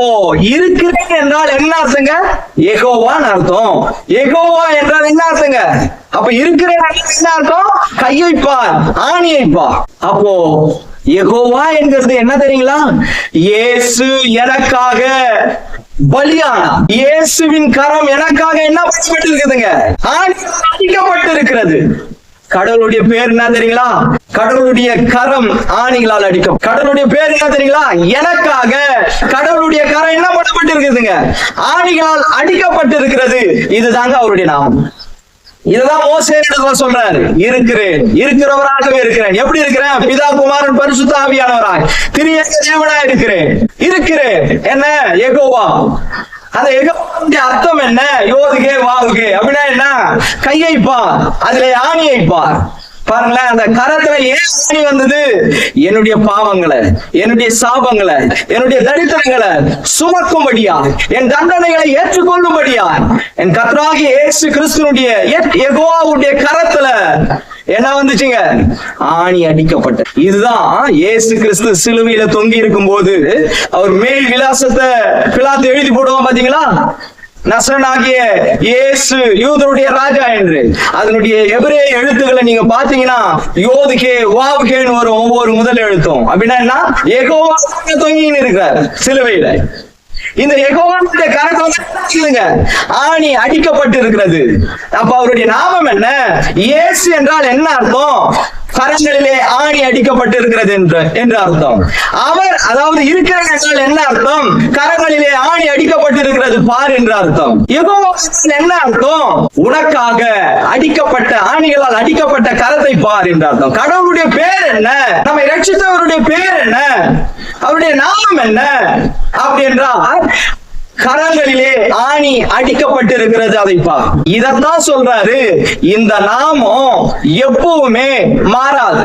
அப்போ இருக்கிறேன் என்றால் என்ன அர்த்தங்க? எகோவான்னு அர்த்தம். எகோவா என்றால் என்ன அர்த்தங்க? அப்ப இருக்கிறேன் என்ன அர்த்தம்? கையைப்பார் ஆணியைப்பார். அப்போ எகோவா என்கிறது என்ன தெரியுங்களா? இயேசு எனக்காக பலியானா? இயேசுவின் கரம் எனக்காக என்ன பண்ணப்பட்டு இருக்குதுங்க அடிக்கப்பட்டு இருக்கிறது கடவுளுடைய பேர் என்ன தெரியுங்களா? கடவுளுடைய கரம் ஆணிகளால் அடிக்கும் கடவுளுடைய பேர் என்ன தெரியுங்களா? எனக்காக கடவுளுடைய கரம் என்ன பண்ணப்பட்டு இருக்குதுங்க ஆணிகளால் அடிக்கப்பட்டு இருக்கிறது இதுதாங்க அவருடைய நாமம். இதுதான் மோசேனிடத்துல சொல்றாரு? இருக்கிறேன். இருக்கிறவராகவே இருக்கிறேன். எப்படி இருக்கிறேன்? பிதா குமாரன் பரிசுத்த ஆவியானவராய். திரியேக தேவனா இருக்கிறேன். இருக்கிறேன். என்ன? எகோவா அந்த எகோவாவுடைய அர்த்தம் என்ன? யோதுகே வாவுகே அப்படின்னா என்ன? கையை பார். அதுல ஆணியை பார். பாருங்களேன் அந்த கரத்துல ஏன் ஆணி வந்தது? என்னுடைய பாவங்களை என்னுடைய சாபங்களை என்னுடைய தரித்திரங்களை சுமக்கும்படியா? என் தண்டனைகளை ஏற்றுக்கொள்ளும்படியா? என் கத்ராகி ஏசு கிறிஸ்துனுடைய எகோவாவுடைய கரத்துல என்ன வந்துச்சுங்க? ஆணி அடிக்கப்பட்ட இதுதான் இயேசு கிறிஸ்து சிலுவையில தொங்கி இருக்கும் போது அவர் மேல் விலாசத்தை பிளாத்து எழுதி போடுவோம் பாத்தீங்களா? நசனாகிய இயேசு யூதருடைய ராஜா என்று. அதனுடைய எபிரே எழுத்துக்களை நீங்க பாத்தீங்கன்னா யோதுகே வாவுகேன்னு வரும் ஒவ்வொரு முதல் எழுத்தும். அப்படின்னா என்ன? ஏகோ தொங்கின்னு இருக்கிறார் சிலுவையில. இந்த எகோவானுடைய கரத்தை வந்து ஆணி அடிக்கப்பட்டு இருக்கிறது அப்ப அவருடைய நாமம் என்ன? இயேசு என்றால் என்ன அர்த்தம்? கரங்களிலே ஆணி அடிக்கப்பட்டு இருக்கிறது என்று என்று அர்த்தம். அவர் அதாவது இருக்கிறது என்றால் என்ன அர்த்தம்? கரங்களிலே ஆணி பார் என்று அர்த்தம். யெகோவா என்ன அர்த்தம்? உனக்காக அடிக்கப்பட்ட ஆணிகளால் அடிக்கப்பட்ட கரத்தை பார் என்று அர்த்தம். கடவுளுடைய பேர் என்ன? நம்மை ரட்சித்தவருடைய பேர் என்ன? அவருடைய நாமம் என்ன? அப்படி என்றால் கரங்களிலே ஆணி அடிக்கப்பட்டிருக்கிறது அதைப்பா இதத்தான் சொல்றாரு. இந்த நாமம் எப்பவுமே மாறாது.